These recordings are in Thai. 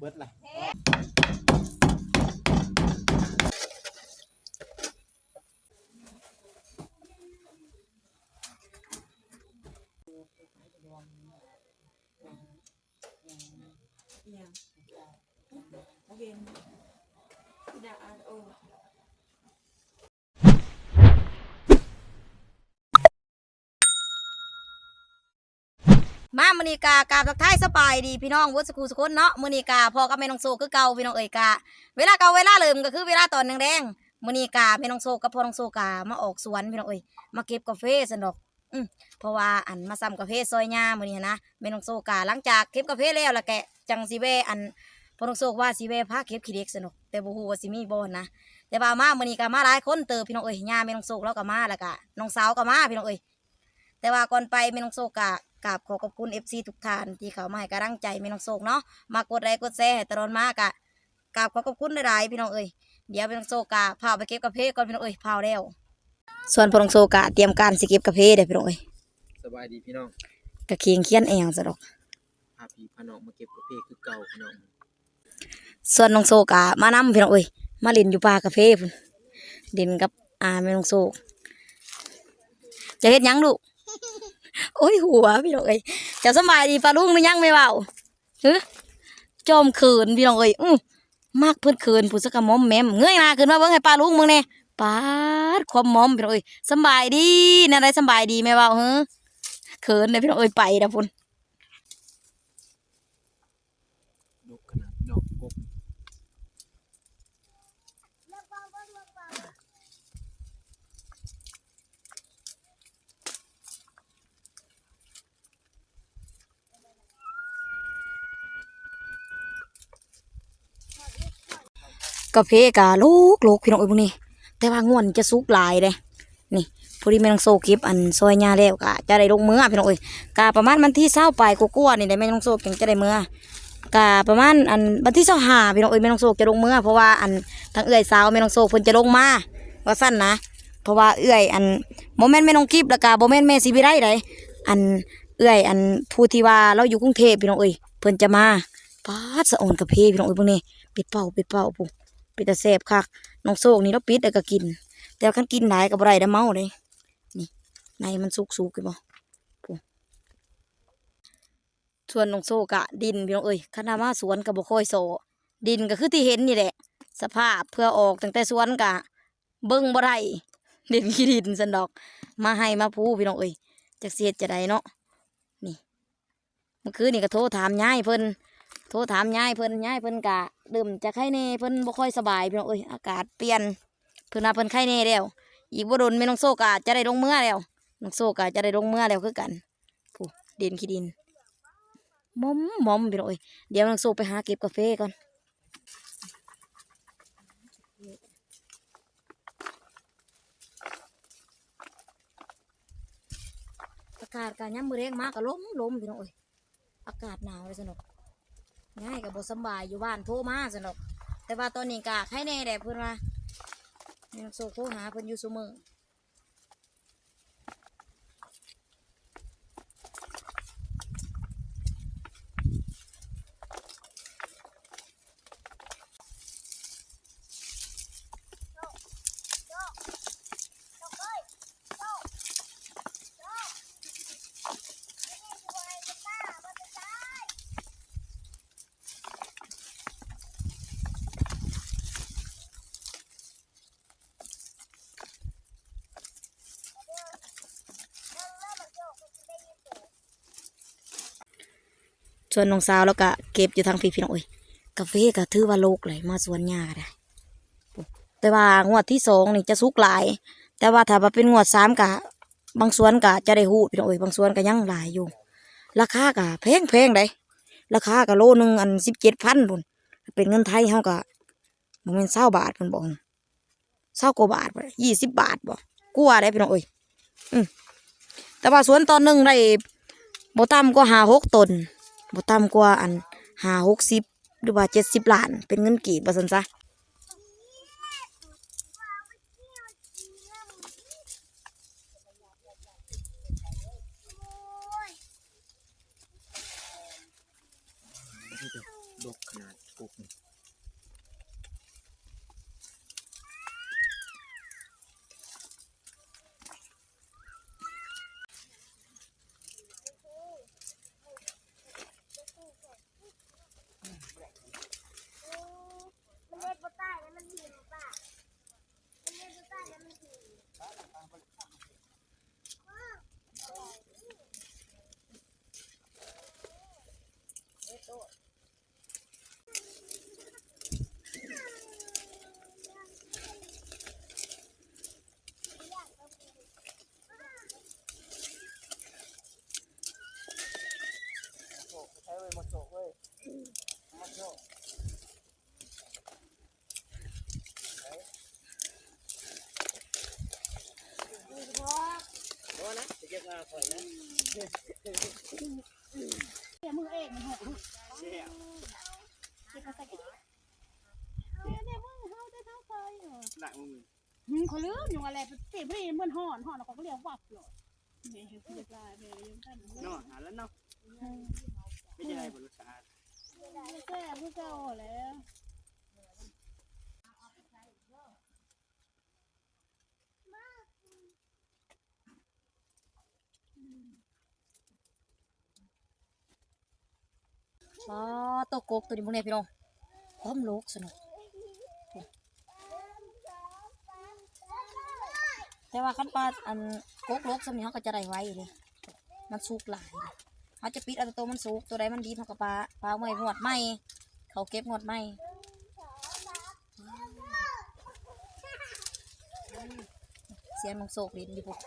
เบิดล่ะยังโอเคดาโอ มามือนีกากาบทักทายสบายดีพี่น้องวัดสกูสกุลเนาะมือนีกาพอกับแม่น้องโซคือเก่าพี่น้องเอ๋ยกาเวลาเก่าเวลาเริ่มก็คือเวลาตอนแดงๆมือนีกาแม่น้องโซกับพ่อน้องโซกามาออกสวนพี่น้องเอ๋ยมาเก็บกาแฟสนอกอืมเพราะว่าอันมาซ้ำกาแฟซอยหญ้ามือนี้นะแม่น้องโซกาหลังจากเก็บกาแฟแล้วละแกจังสิเวอันพ่อน้องโซว่าสิเวพาเก็บขี้เด็กสนุกแต่บ่ฮู้ว่าสิมีบ่นะแต่ว่ามามือนีกามาหลายคนเติบพี่น้องเอ๋ยหญ้าแม่น้องโซแล้วก็มาแล้วก็น้องสาวก็มาพี่น้องเอ๋ย แต่ว่าก่อนไปแม่น้องโซกะกราบขอขอบคุณ FC ทุกท่านที่เขามาให้กำลังใจแม่น้องโซกเนาะมากดไลค์กดแชร์ให้ตลอดมากะกราบขอขอบคุณหลายๆพี่น้องเอ้ยเดี๋ยวแม่น้องโซกะพาไปเก็บกาแฟก่อนพี่น้องเอ้ยพาแล้ว ส่วนพ่อน้องโซกะเตรียมการสิเก็บกาแฟเด้อพี่น้องเอ้ยสบายดีพี่น้องกะเคียงเคียนเองซะดอกพาพี่พาน้องมาเก็บกาแฟคือเก่าพี่น้องส่วนน้องโซกะมานำพี่น้องเอ้ยมาเล่นอยู่ป่ากาแฟพุ่นเล่นกับอาแม่น้องโซจะเฮ็ดหยังลูก โอ้ยหัวพี่น้องเอ้ยจะสบายดีปลาลุงหรือยังไม่เบาเฮ้จอมเขินพี่น้องเอ้ยอือมากเพื่อนเขินผู้สักมอมแมมเงยหน้าขึ้นมาเบิ่งให้ปลาลุงมึงเนี่ยปาดความมอมพี่น้องเอ้ยสบายดีนั่นไรสบายดีไม่เบาเฮ้เขินเลยพี่น้องเอ้ยไปนะพุ่น ดกขนาดดอกกบ กาแฟกะลูกลูกพี่น้องเอ้ยพวกนี้ แต่ว่าง่วนจะสุกหลายเลยนี่พอดีแม่น้องโซเก็บอันซอยหญ้าแล้วกะจะได้ลงมือพี่น้องเอ้ยกะประมาณวันที่เศร้าไปกลัวๆนี่ได้แม่น้องโซจึงจะได้มือกะประมาณอันวันที่เศร้าหาพี่น้องเอ้ยแม่น้องโซจะลงมือเพราะว่าอันทางเอื้อยสาวแม่น้องโซเพิ่นจะลงมาว่าสั้นนะเพราะว่าเอื้อยอันโมเมนต์แม่น้องกิฟแล้วก็โมเมนต์แม่สิบิไรไดอันเอื้อยอันผู้ที่ว่าเราอยู่กรุงเทพพี่น้องเอ้ยเพิ่นจะมาปาดสะออนกาแฟพี่น้องเอ้ยพวกนี้ปิดเป่าปิดเป่าปุ๊ ปิดตาแซ่บคักน้องโซกนี่เราปิดแล้วก็กิน แต่ว่าคันกินหลายก็บ่ได้เด้เมาเลยนี่ในมันสุกๆคือบ่ปุ๊ส่วนน้องโซกะดินพี่น้องเอ้ยคณะมาสวนก็บ่ค่อยโซ ดินก็คือที่เห็นนี่แหละ สภาพเพื่อออกตั้งแต่สวนกะ เบิ่งบ่ได้เด่นขี้ดินสันดอก มาให้มาพูพี่น้องเอ้ยจักเสียจะได้เนาะนี่เมื่อคืนนี่ก็โทรถามยายเพิ่นโทรถามยายเพิ่นยายเพิ่นกะ เดื่มจะไข้เน่เพิ่นบ่ค่อยสบายพี่น้องเอ้ยอากาศเปลี่ยนเพิ่นว่าเพิ่นไข้เน่แล้วอีกบ่โดนแม่น้องโซกะจะได้ลงเมื่อแล้วน้องโซกะจะได้ลงเมื่อแล้วคือกันผู้เด่นขี้ดินมอมมอมพี่น้องเอ้ยเดี๋ยวน้องโซไปหาเก็บกาแฟก่อนอากาศการย่ำมือแรงมากก็ล้มล้มพี่น้องเอ้ยอากาศหนาวเลยสนุก ง่ายกับบสบายอยู่บ้านโทรมาสนุกแต่ว่าตอนนี้กะให้แน่แดดเพื่อนว่าแม่นางโซโคหาเพื่อนอยู่เสมอ ชวนน้องสาวแล้วก็เก็บอยู่ทางพี่พี่น้องเอ้ยกาแฟก็ถือว่าโลกเลยมาสวนหญ้าก็ได้แต่ว่างวดที่สองนี่จะสุกหลาย แต่ว่าถ้าว่าเป็นงวดสามกะบางสวนกะจะได้หูพี่น้องเอ้ยบางสวนก็ยังหลายอยู่ ราคากะแพงแพงได้ราคากะโลหนึงอันสิบเจ็ดพันพุ่นเป็นเงินไทยเฮากะมันเป็นเศร้าบาทพุ่นบอกเศร้ากว่าบาทบ่ยี่สิบบาทบ่กลัวได้พี่น้องเอ้ยอืมแต่ว่าสวนตอนหนึ่งได้โบต่ำกว่าหาหกตน บ่ต่ำกว่าอันหาหกสิบหรือว่าเจ็ดสิบล้าน เป็นเงินกี่บ่ซั่นซะ เดี๋ยวมือเองมันหกเดี๋ยวเขาใส่ได้เดี๋ยวมึงเฮาได้เท่าเคยหนักมึงมึงเขาลืมอยู่อะไรเสียบรีมันห่อนห่อนแล้วเขาก็เรียกวับหรอเนี่เห็นคุณปลาเนี่ยังกันนาะหาแล้วเนาะไม่ใช่ไรบรรลุชาติแซ่บผู้เก่าแล้ว อ๋อตัวกกตัวนี้พวกนี้พี่น้องพร้อมโลกสนุกแต่ว่าขั้นปลาอันโกกโลกสมัยเขาก็จะได้ไว้เลย มันสุกหลายเขาจะปิดอันตัวมันสุกตัวใดมันดีเขาก็ปลาปลาไว้งวดไหมเขาเก็บงวดไหมเสียงนงโศกลิ้นดิพวก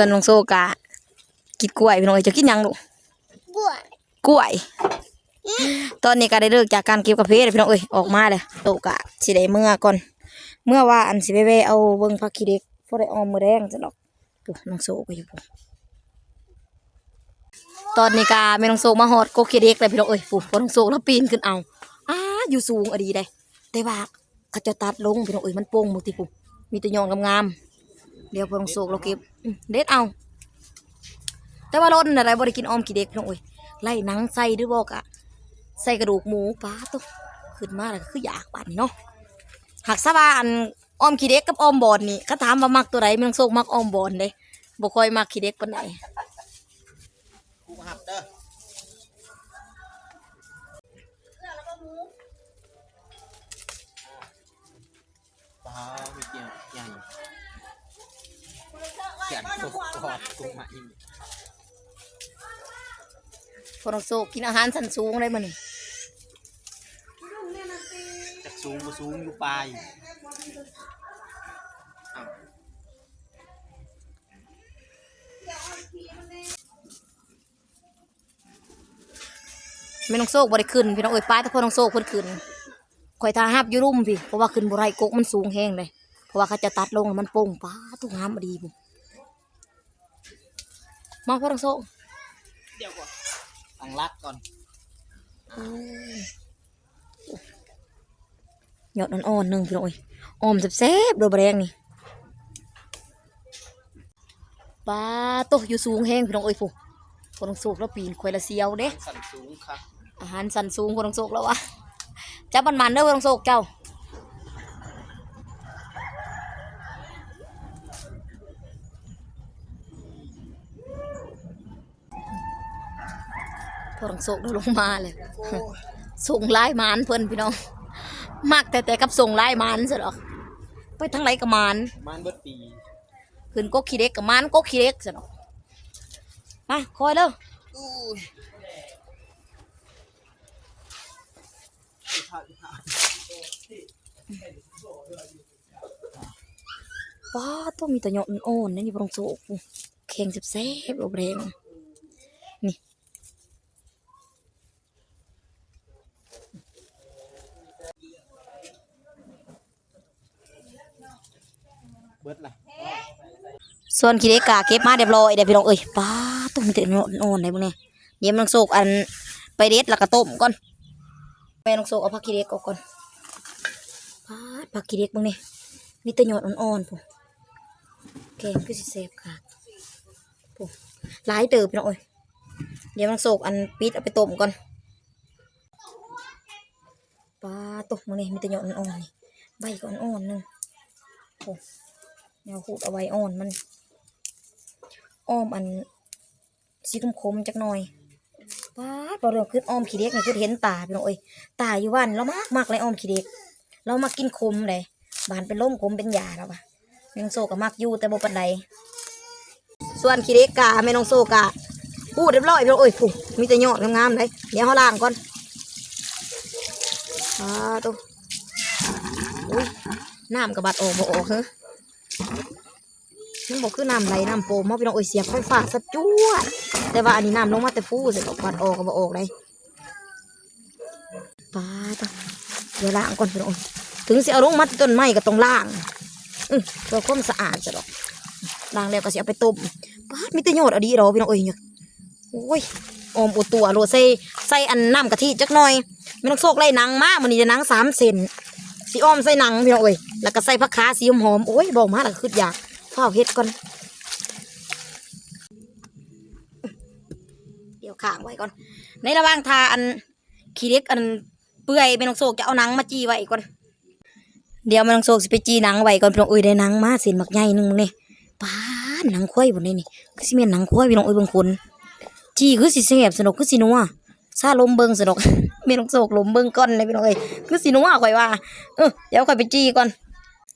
ส่วนลงโซกะกินกล้วยพี่น้องเอ้ยจะกินหยังลูกบัวกล้วย ตอนนี้ก็ได้เลิกจากการเก็บกาแฟเลยพี่น้องเอ้ยออกมาเลยโตกะสิได้เมื่อก่อน เมื่อว่าอันสิไปแวะเอาเบิ่งผักขี้เด็กพอได้ออมมื้อแรงจังดอกปุ๊น้องโซก็อยู่ปุ๊ตอนนี้กาแม่น้องโซมาฮอดกกขี้เด็กเลยพี่น้องเอ้ยปุ๊พอน้องโซแล้วปีนขึ้นเอาอ้าอยู่สูงอะดีได้แต่ว่าเขาจะตัดลงพี่น้องเอ้ยมันโป่งหมดติปุ๊มีแต่ยอดงามๆ เดี๋ยวพอน้องโซเราเก็บอืมเด็ดเอา แต่ว่ารถอะไรบ่ได้กินออมขี้เด็กพี่น้องเอ้ยไล่หนังใส่หรือบอกอะใส่กระดูกหมูปลาตุ๊ขึ้นมาแล้วก็คืออยากบาดนี่เนาะหักซะว่าอันออมขี้เด็กกับออมบอนนี่เขาถามว่ามักตัวไหนแมันโซกมักออมบอนเด้บ่ค่อยมักขี้เด็กปานใดกูหับเด้อปลาไม่เกี่ยวใหญ่เขียนกกกอดกูมาอีกพอน้องโซกกินอาหารสันสูงได้มื้อนี่จากสูงมาสูงอยู่ปลายอ้าวแม่น้องโซกบ่ได้ขึ้นพี่น้องเอ้ยป้าแต่พอน้องโซกเพิ่นขึ้นข่อยทาหับอยู่รุ่มพี่เพราะว่าขึ้นบ่ได้กกมันสูงแฮงเลยเพราะว่าเขาจะตัดลงแล้วมันโป่งป้าตุกงามบ่ดีพุ่น มาพอน้องโซกเดี๋ยวก่อนตั้งรักก่อนยอดอ่อนๆหนึ่งพี่น้องเอ้ยออมแซ่บๆโดยบะแรงนี่ปลาโตะอยู่สูงแห้งพี่น้องเอ้ยผู้คนต้องโศกแล้วปีนควยละเสียวเด้สั่นสูงครับอาหารสันสูงคนต้องโศกแล้ววะจับมันมันๆเด้อคนต้องโศกเจ้า พอรังโศกลงมาเลยส่งไล่มานเพื่อนพี่น้องมากแต่แต่กับส่งไล่มานสิหรอไปทั้งไรกับมานมานเบิดปีขึ้นก็ขี้เล็กกับมานก็ขี้เล็กสิหรอมาคอยเด้อป้าต้องมีตะหยอนอ่อนนี่พอรังโศกแข็งเซ็บๆอบแรง บิดล่ะส่วนขี้เด็กกาเก็บมาเรียบร้อยเดี๋ยวพี่น้องเอ้ยป้าต้มีแต่หยอดอ่อนๆเลยพวกนี้เดี๋ยวมันโซกอันไปเด็ดแล้วก็ต้มก่อนแม่น้องโซกเอาผักขี้เด็กออกก่อนป้าผักขี้เด็กพวกนี้มีแต่หยอดอ่อนๆพวกแกงก็สิแซ่บค่ะพวกหลายเติบพี่น้องเอ้ยเดี๋ยวมันโซกอันปิดเอาไปต้มก่อนป้าตกพวกนี้มีแต่หยอดอ่อนๆนี่ใบก็อ่อนๆหนึงโอ้ แนวขูดเอาไว้อ่อนมัน อ้อมอันสีคมๆจักหน่อยป้าดเราเรื่องขึ้นอ้อมขี้เด็กนี่คือเห็นตาพี่น้องเอ้ยตาอยู่บ้านเรามากมากเลยอ้อมขี้เด็ก เรามากินคมเลยบานเป็นล่มคมเป็นยาแล้วปะแมงโซก็มักอยู่แต่บ่ปันใดส่วนขี้เด็กกาแม่นงโซกะพูดเรียบร้อยพี่น้องเอ้ยผู้มีแต่ยอดงามๆเลยเดี๋ยวเขาล้างก่อนอ่าตัวอุ้ยน้ำกระบัดออกบ่ออกเหรอ มันบอกคือน้ำไหลน้ำโปมมาพี่น้องเอ้ยเสียบไฟฟ้าสัดจวด แต่ว่าอันนี้น้ำลงมาแต่ฟูเสร็จออกปัดออกก็บออกเลยป้าตะเดี๋ยวล้างก่อนพี่น้องถึงสิเอาลงมาต้นไม้ก็ต้องล้างอือเพื่อความสะอาดจะดอกล้างแล้วก็สิเอาไปต้มป้าดมีแต่ยอดอดีเราพี่น้องเอ้ยเนี่ยโอ้ยอมอุตัวโรใส่ใส่อันน้ำกะทิจักหน่อยไม่ต้องโซกไล่นังมากมันนี่จะนังสามเซน สีอ้อมใส่หนังพี่น้องเอ้ยแล้วก็ใส่ผักขาสีหอมโอ้ยบอกมาแล้วก็คืออยากข้าวเฮ็ดก่อน เดี๋ยวข้างไว้ก่อน ในระหว่างทาอันขี้เล็กอันเปื่อยเป็นองโศกจะเอาหนังมาจีไว้ก่อน เดี๋ยวม่นองโศกสิไปจีหนังไว้ก่อนพี่น้องเอ้ยได้หนังมาเส้นมักใหญ่หนึงนี่ป้าหนังควายบนนี้นี่คือสิแม่นหนังควายพี่น้องเอ้ยบางคนจีคือสิแซ่บสนุกคือสินัวซาลมเบิงสนุก ม่นองโศกลมเบิงก้อนเลยพี่น้องเอ้ยคือสีนัวข่อยว่าเออเดี๋ยวข่อยไปจีก่อน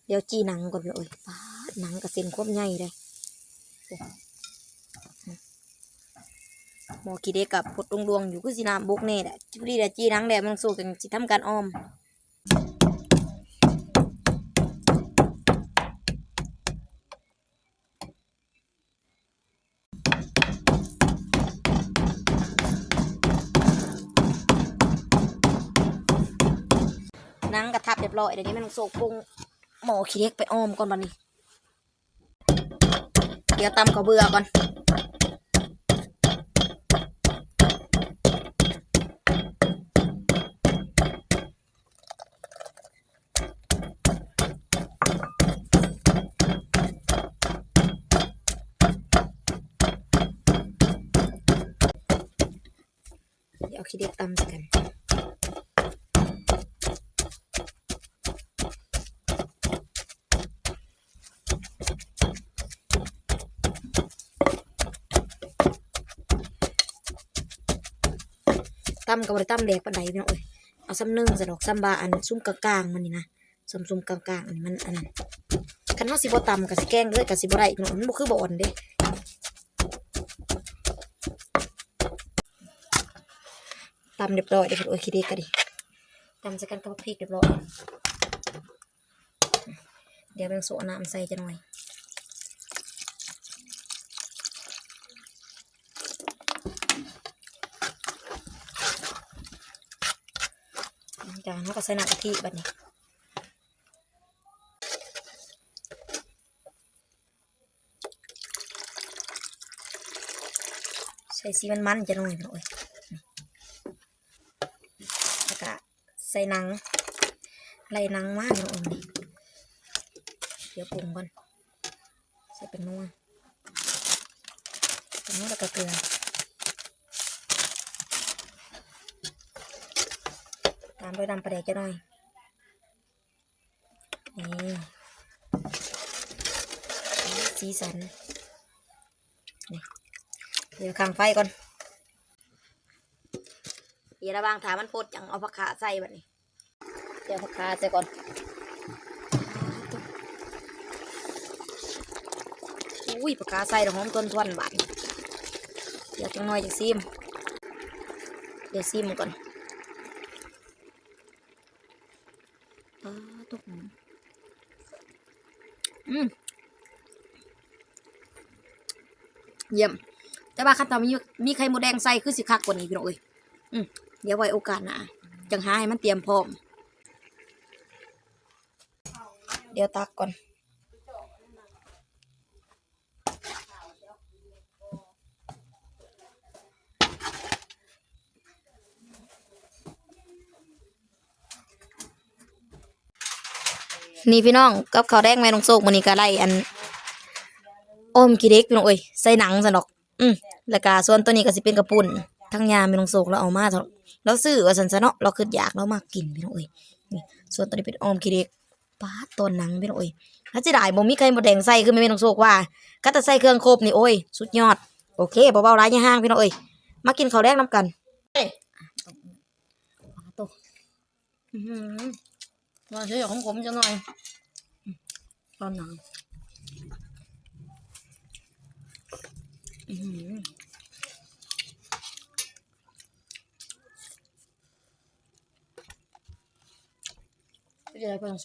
เดี๋ยวจีหนังก่อนพี่น้องเอ้ยป้าหนังกับเส้นควบใหญ่เลยหมอกีเด็กกับพดดวงๆอยู่คือสีน้ำบกเน่แหละจิบรีแต่จีหนังแดดมันโศกกันจิทำการอ้อมังกระทับเรียบร้อยเดี๋ยวนี้มันโศกปรุงหมอขี้เด็กไปอ้อมก่อนบันนี้ เดี๋ยวตำกระเบือก่อนเดี๋ยวขี้เด็กตำใส่กัน ตำกับบริตำแดกปันไดพี่น้องเอ้ยเอาซ้ำหนึ่งสะดอกซ้ำบาอันซุ้มกลางๆมันนี่นะซุ่มซุ่มๆกลางๆอันนี้มันอันนั้นคันเขาสิบ่ตำกับสิแกล้งเลยกับสิบ่ได้พี่น้องมันบ่คือบ่อ่อนเด้ตำเรียบร้อยเดี๋ยวพี่น้องเอ้ยคิดด็กกันดิตำใส่กันกับพริกเรียบร้อยเดี๋ยวแบ่งโซน้ำใส่จะหน่อย จานเขาก็ใส่น้ำกะทิแบบนี้ใส่สีมันๆจะหน่อยหน่อยแล้วก็ใส่หนังไล่หนังมากหน่อยเดี๋ยวปรุงก่อนใส่เป็นนัวเป็นนัวแล้วก็เกลือ ตามด้วยน้ำปลาแดกจะหน่อยนี่สีสันนี่เดี๋ยวข้างไฟก่อนเดี๋ยวระบางถามันโพดอย่างเอาผักขาใส่แบบนี้เดี๋ยวผักขาใส่ก่อนอุ้ยผักขาใส่แล้หอมต้นทวนบาดเดี๋ยวจังหน่อยจะซิมเดี๋ยวซิมก่อนุกอืมเยี่ยม แต่ว่าขั้นตอนมีมีไข่มดแดงใส่คือสิคักกว่านี้พี่น้องเอ้ยอืมเดี๋ยวไว้โอกาสหนะจังหาให้มันเตรียมพร้อม เดี๋ยวตักก่อน นี่พี่น้องกับข้าวแดงแม่น้องโซกมันนี่ก็ไล่อันออมกีเด็กพี่น้องเอ้ยใส่หนังซะดอก อืมแล้วก็ส่วนตัวนี้ก็สิเป็นกระปุ่นทั้งยาแม่น้องโซกแล้วเอามาเถอะแล้วซื้อว่าซั่นซะเนาะเราคืออยากเรามากกินพี่น้องเอ้ยนี่ส่วนตัวนี้เป็นออมกีเด็กป้าต้นหนังพี่น้องเอ้ยถ้าสิได้บ่มีไข่มดแดงใส่คือแม่น้องโซกว่าก็แต่ใส่เครื่องครบนี่โอ้ยสุดยอดโอเคเบาๆร้ายอย่าห่างพี่น้องเอ้ยมากินข้าวแดงนํกันเอ้ยปาตอื้อหือ ว่าเฉยๆของผมจังหน่อย ตอนหนังอื้อหือเป็นยังไงพลัง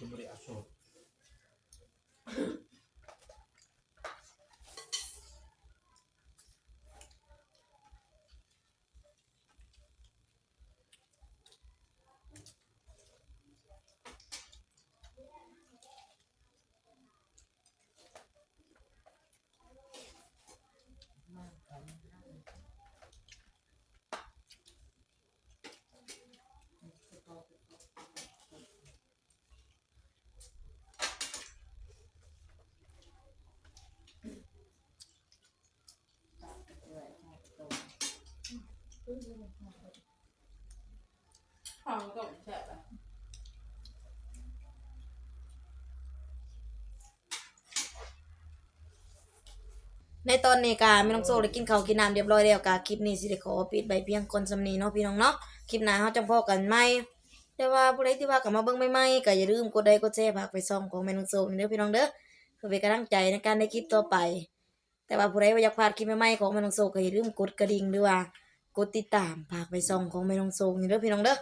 โซครั บเสียบไปละในตอนนี้กาไม่ต้องโซ่เลยกินข้าวกินน้ำเรียบร้อยแล้วกาคลิปนี้สิได้ขอปิดใบเพียงคนสำนีเนาะพี่น้องเนาะคลิปหน้าเฮาจังพอกันใหมแต่ว่าผู้ใดที่ว่ากลับมาเบิ่งใหม่ก็อย่าลืมกดไลค์กดแชร์ฝากไปซ่องของแม่น้องโซ่นี่เด้อพี่น้องเด้อเพื่อเป็นกำลังใจในการได้คลิปต่อไป แต่ว่าผู้ใดว่าอยากพลาดคลิปใหม่ๆของแม่น้องโซ่ก็อย่าลืมกดกระดิ่งหรือว่า กดติดตามฝากไปซ่องของแม่น้องโซ่นี่เด้อพี่น้องเด้อ